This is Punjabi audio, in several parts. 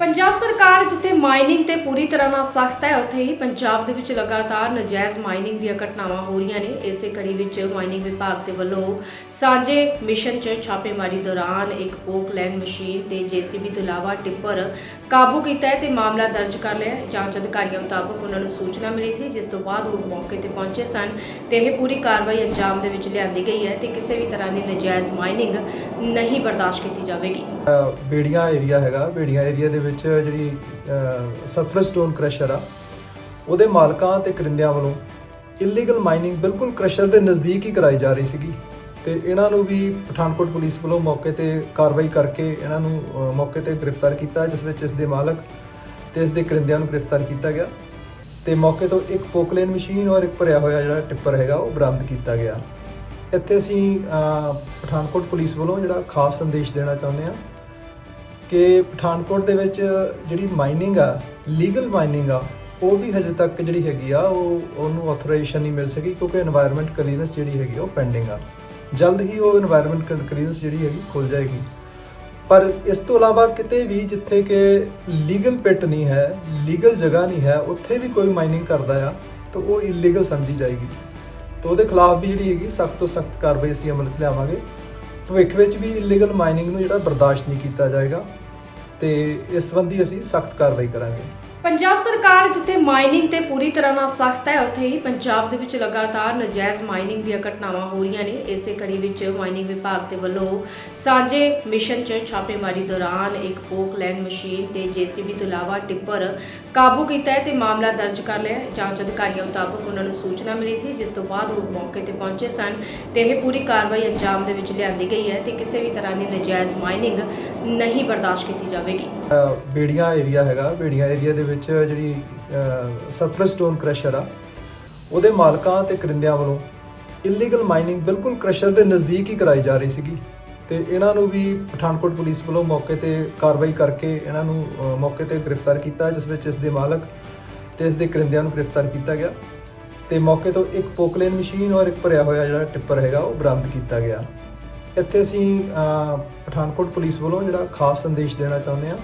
ਪੰਜਾਬ ਸਰਕਾਰ ਜਿੱਥੇ ਮਾਈਨਿੰਗ ਤੇ ਪੂਰੀ ਤਰ੍ਹਾਂ ਨਾਲ ਸਖਤ ਹੈ, ਉੱਥੇ ਹੀ ਪੰਜਾਬ ਦੇ ਵਿੱਚ ਲਗਾਤਾਰ ਨਜਾਇਜ਼ ਮਾਈਨਿੰਗ ਦੀਆਂ ਘਟਨਾਵਾਂ ਹੋ ਰਹੀਆਂ ਨੇ। ਇਸੇ ਕੜੀ ਵਿੱਚ ਮਾਈਨਿੰਗ ਵਿਭਾਗ ਦੇ ਵੱਲੋਂ ਸਾਂਝੇ ਮਿਸ਼ਨ 'ਚ ਛਾਪੇਮਾਰੀ ਦੌਰਾਨ ਇੱਕ ਪੋਕਲੈਂਡ ਮਸ਼ੀਨ ਤੇ ਜੀਸੀਬੀ ਤੋਂ ਇਲਾਵਾ ਟਿੱਪਰ ਕਾਬੂ ਕੀਤਾ ਹੈ ਤੇ ਮਾਮਲਾ ਦਰਜ ਕਰ ਲਿਆ ਹੈ। ਜਾਂਚ ਅਧਿਕਾਰੀਆਂ ਮੁਤਾਬਕ ਉਹਨਾਂ ਨੂੰ ਸੂਚਨਾ ਮਿਲੀ ਸੀ, ਜਿਸ ਤੋਂ ਬਾਅਦ ਉਹ ਮੌਕੇ ਤੇ ਪਹੁੰਚੇ ਸਨ ਤੇ ਇਹ ਪੂਰੀ ਕਾਰਵਾਈ ਅੰਜਾਮ ਦੇ ਵਿੱਚ ਲਿਆਂਦੀ ਗਈ ਹੈ ਤੇ ਕਿਸੇ ਵੀ ਤਰ੍ਹਾਂ ਦੀ ਨਜਾਇਜ਼ ਮਾਈਨਿੰਗ ਨਹੀਂ ਬਰਦਾਸ਼ਤ ਕੀਤੀ ਜਾਵੇਗੀ। ਬੇੜੀਆਂ ਏਰੀਆ ਹੈਗਾ, ਬੇੜੀਆਂ ਏਰੀਆ ਦੇ ਵਿੱਚ ਜਿਹੜੀ ਅ, ਸਤਲੁਜ ਸਟੋਨ ਕ੍ਰਸ਼ਰ ਆ ਉਹਦੇ ਮਾਲਕਾਂ ਤੇ ਕਰਿੰਦਿਆਂ ਵੱਲੋਂ ਇਲੀਗਲ ਮਾਈਨਿੰਗ ਬਿਲਕੁਲ ਕ੍ਰਸ਼ਰ ਦੇ ਨਜ਼ਦੀਕ ਹੀ ਕਰਾਈ ਜਾ ਰਹੀ ਸੀਗੀ। ਤੇ ਇਹਨਾਂ ਨੂੰ ਵੀ ਪਠਾਨਕੋਟ ਪੁਲਿਸ ਵੱਲੋਂ ਮੌਕੇ ਤੇ ਕਾਰਵਾਈ ਕਰਕੇ ਇਹਨਾਂ ਨੂੰ ਮੌਕੇ ਤੇ ਗ੍ਰਿਫਤਾਰ ਕੀਤਾ ਜਿਸ ਵਿੱਚ ਇਸ ਦੇ ਮਾਲਕ ਤੇ ਇਸ ਦੇ ਕਰਿੰਦਿਆਂ ਨੂੰ ਗ੍ਰਿਫਤਾਰ ਕੀਤਾ ਗਿਆ। ਤੇ ਮੌਕੇ ਤੋਂ ਇੱਕ ਪੋਕਲੇਨ ਮਸ਼ੀਨ ਔਰ ਇੱਕ ਭਰਿਆ ਹੋਇਆ ਜਿਹੜਾ ਟਿੱਪਰ ਹੈਗਾ ਉਹ ਬਰਾਮਦ ਕੀਤਾ ਗਿਆ। ਇੱਥੇ ਅਸੀਂ ਪਠਾਨਕੋਟ ਪੁਲਿਸ ਵੱਲੋਂ ਜਿਹੜਾ ਖਾਸ ਸੰਦੇਸ਼ ਦੇਣਾ ਚਾਹੁੰਦੇ ਹਾਂ ਕਿ ਪਠਾਨਕੋਟ ਦੇ ਵਿੱਚ ਜਿਹੜੀ ਮਾਈਨਿੰਗ ਆ ਲੀਗਲ ਮਾਈਨਿੰਗ ਆ, ਉਹ ਵੀ ਹਜੇ ਤੱਕ ਜਿਹੜੀ ਹੈਗੀ ਆ, ਉਹ ਉਹਨੂੰ ਆਥੋਰਾਈਜੇਸ਼ਨ ਨਹੀਂ ਮਿਲ ਸਕੀ ਕਿਉਂਕਿ এনवायरमेंट ਕਲੀਅਰੈਂਸ ਜਿਹੜੀ ਹੈਗੀ ਉਹ ਪੈਂਡਿੰਗ ਆ। ਜਲਦ ਹੀ ਉਹ এনवायरमेंट ਕਲੀਅਰੈਂਸ ਜਿਹੜੀ ਹੈਗੀ ਖੁੱਲ ਜਾਏਗੀ। ਪਰ ਇਸ ਤੋਂ ਇਲਾਵਾ ਕਿਤੇ ਵੀ ਜਿੱਥੇ ਕਿ ਲੀਗਲ ਪਿੱਟ ਨਹੀਂ ਹੈ ਲੀਗਲ ਜਗ੍ਹਾ ਨਹੀਂ ਹੈ, ਉੱਥੇ ਵੀ ਕੋਈ ਮਾਈਨਿੰਗ ਕਰਦਾ ਆ, ਤਾਂ ਉਹ ਇਲੀਗਲ ਸਮਝੀ ਜਾਏਗੀ। ਤਾਂ ਉਹਦੇ ਖਿਲਾਫ ਵੀ ਜਿਹੜੀ ਹੈਗੀ, ਸਖਤ ਤੋਂ ਸਖਤ ਕਾਰਵਾਈ ਅਸੀਂ ਅਮਲ 'ਚ ਲਿਆਵਾਂਗੇ। ਭਵਿੱਖ ਵਿੱਚ ਵੀ ਇਲੀਗਲ ਮਾਈਨਿੰਗ ਨੂੰ ਜਿਹੜਾ ਬਰਦਾਸ਼ਤ ਨਹੀਂ ਕੀਤਾ ਜਾਏਗਾ, ਤੇ ਇਸ ਸੰਬੰਧੀ ਅਸੀਂ ਸਖਤ ਕਾਰਵਾਈ ਕਰਾਂਗੇ। ਪੰਜਾਬ ਸਰਕਾਰ ਜਿੱਥੇ ਮਾਈਨਿੰਗ ਤੇ ਪੂਰੀ ਤਰ੍ਹਾਂ ਨਾਲ ਸਖਤ ਹੈ, ਉੱਥੇ ਹੀ ਪੰਜਾਬ ਦੇ ਵਿੱਚ ਲਗਾਤਾਰ ਨਜਾਇਜ਼ ਮਾਈਨਿੰਗ ਦੀਆਂ ਘਟਨਾਵਾਂ ਹੋ ਰਹੀਆਂ ਨੇ। ਇਸੇ ਕੜੀ ਵਿੱਚ ਮਾਈਨਿੰਗ ਵਿਭਾਗ ਦੇ ਵੱਲੋਂ ਸਾਂਝੇ ਮਿਸ਼ਨ 'ਚ ਛਾਪੇਮਾਰੀ ਦੌਰਾਨ ਇੱਕ ਪੋਕਲੈਂਡ ਮਸ਼ੀਨ ਤੇ ਜੀਸੀਬੀ ਤੋਂ ਇਲਾਵਾ ਟਿੱਪਰ ਕਾਬੂ ਕੀਤਾ ਹੈ ਤੇ ਮਾਮਲਾ ਦਰਜ ਕਰ ਲਿਆ ਜਾਂਚ ਅਧਿਕਾਰੀਆਂ ਮੁਤਾਬਕ ਉਹਨਾਂ ਨੂੰ ਸੂਚਨਾ ਮਿਲੀ ਸੀ, ਜਿਸ ਤੋਂ ਬਾਅਦ ਉਹ ਮੌਕੇ ਤੇ ਪਹੁੰਚੇ ਸਨ ਤੇ ਇਹ ਪੂਰੀ ਕਾਰਵਾਈ ਅੰਜਾਮ ਦੇ ਵਿੱਚ ਲਿਆਂਦੀ ਗਈ ਹੈ ਤੇ ਕਿਸੇ ਵੀ ਤਰ੍ਹਾਂ ਦੀ ਨਜਾਇਜ਼ ਮਾਈਨਿੰਗ ਨਹੀਂ ਬਰਦਾਸ਼ਤ ਕੀਤੀ ਜਾਵੇਗੀ। ਬੇੜੀਆਂ ਏਰੀਆ ਹੈਗਾ, ਬੇੜੀਆਂ ਏਰੀਆ ਦੇ ਵਿੱਚ ਜਿਹੜੀ ਅ, ਸਤਲੁਜ ਸਟੋਨ ਕ੍ਰਸ਼ਰ ਆ ਉਹਦੇ ਮਾਲਕਾਂ ਤੇ ਕਰਿੰਦਿਆਂ ਵੱਲੋਂ ਇਲੀਗਲ ਮਾਈਨਿੰਗ ਬਿਲਕੁਲ ਕ੍ਰਸ਼ਰ ਦੇ ਨਜ਼ਦੀਕ ਹੀ ਕਰਾਈ ਜਾ ਰਹੀ ਸੀਗੀ। ਤੇ ਇਹਨਾਂ ਨੂੰ ਵੀ ਪਠਾਨਕੋਟ ਪੁਲਿਸ ਵੱਲੋਂ ਮੌਕੇ ਤੇ ਕਾਰਵਾਈ ਕਰਕੇ ਇਹਨਾਂ ਨੂੰ ਮੌਕੇ ਤੇ ਗ੍ਰਿਫਤਾਰ ਕੀਤਾ ਜਿਸ ਵਿੱਚ ਇਸ ਦੇ ਮਾਲਕ ਤੇ ਇਸ ਦੇ ਕਰਿੰਦਿਆਂ ਨੂੰ ਗ੍ਰਿਫਤਾਰ ਕੀਤਾ ਗਿਆ। ਤੇ ਮੌਕੇ ਤੋਂ ਇੱਕ ਪੋਕਲੇਨ ਮਸ਼ੀਨ ਔਰ ਇੱਕ ਭਰਿਆ ਹੋਇਆ ਜਿਹੜਾ ਟਿੱਪਰ ਹੈਗਾ ਉਹ ਬਰਾਮਦ ਕੀਤਾ ਗਿਆ। ਇੱਥੇ ਅਸੀਂ ਪਠਾਨਕੋਟ ਪੁਲਿਸ ਵੱਲੋਂ ਜਿਹੜਾ ਖਾਸ ਸੰਦੇਸ਼ ਦੇਣਾ ਚਾਹੁੰਦੇ ਹਾਂ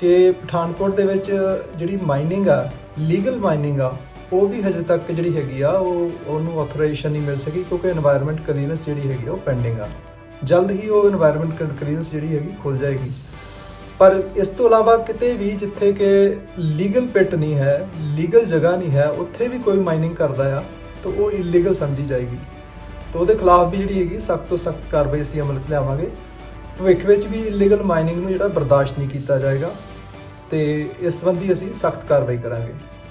ਕਿ ਪਠਾਨਕੋਟ ਦੇ ਵਿੱਚ ਜਿਹੜੀ ਮਾਈਨਿੰਗ ਆ ਲੀਗਲ ਮਾਈਨਿੰਗ ਆ, ਉਹ ਵੀ ਹਜੇ ਤੱਕ ਜਿਹੜੀ ਹੈਗੀ ਆ, ਉਹ ਉਹਨੂੰ ਆਥੋਰਾਈਜੇਸ਼ਨ ਨਹੀਂ ਮਿਲ ਸਕੀ ਕਿਉਂਕਿ এনवायरमेंट ਕਲੀਅਰੈਂਸ ਜਿਹੜੀ ਹੈਗੀ ਉਹ ਪੈਂਡਿੰਗ ਆ। ਜਲਦ ਹੀ ਉਹ এনवायरमेंट ਕਲੀਅਰੈਂਸ ਜਿਹੜੀ ਹੈਗੀ ਖੁੱਲ ਜਾਏਗੀ। ਪਰ ਇਸ ਤੋਂ ਇਲਾਵਾ ਕਿਤੇ ਵੀ ਜਿੱਥੇ ਕਿ ਲੀਗਲ ਪਿੱਟ ਨਹੀਂ ਹੈ ਲੀਗਲ ਜਗ੍ਹਾ ਨਹੀਂ ਹੈ, ਉੱਥੇ ਵੀ ਕੋਈ ਮਾਈਨਿੰਗ ਕਰਦਾ ਆ, ਤਾਂ ਉਹ ਇਲੀਗਲ ਸਮਝੀ ਜਾਏਗੀ। ਤਾਂ ਉਹਦੇ ਖਿਲਾਫ ਵੀ ਜਿਹੜੀ ਹੈਗੀ, ਸਖਤ ਤੋਂ ਸਖਤ ਕਾਰਵਾਈ ਅਸੀਂ ਅਮਲ 'ਚ ਲਿਆਵਾਂਗੇ। ਭਵਿੱਖ ਵਿੱਚ ਵੀ ਇਲੀਗਲ ਮਾਈਨਿੰਗ ਨੂੰ ਜਿਹੜਾ ਬਰਦਾਸ਼ਤ ਨਹੀਂ ਕੀਤਾ ਜਾਏਗਾ, ਤੇ ਇਸ ਸੰਬੰਧੀ ਅਸੀਂ ਸਖਤ ਕਾਰਵਾਈ ਕਰਾਂਗੇ।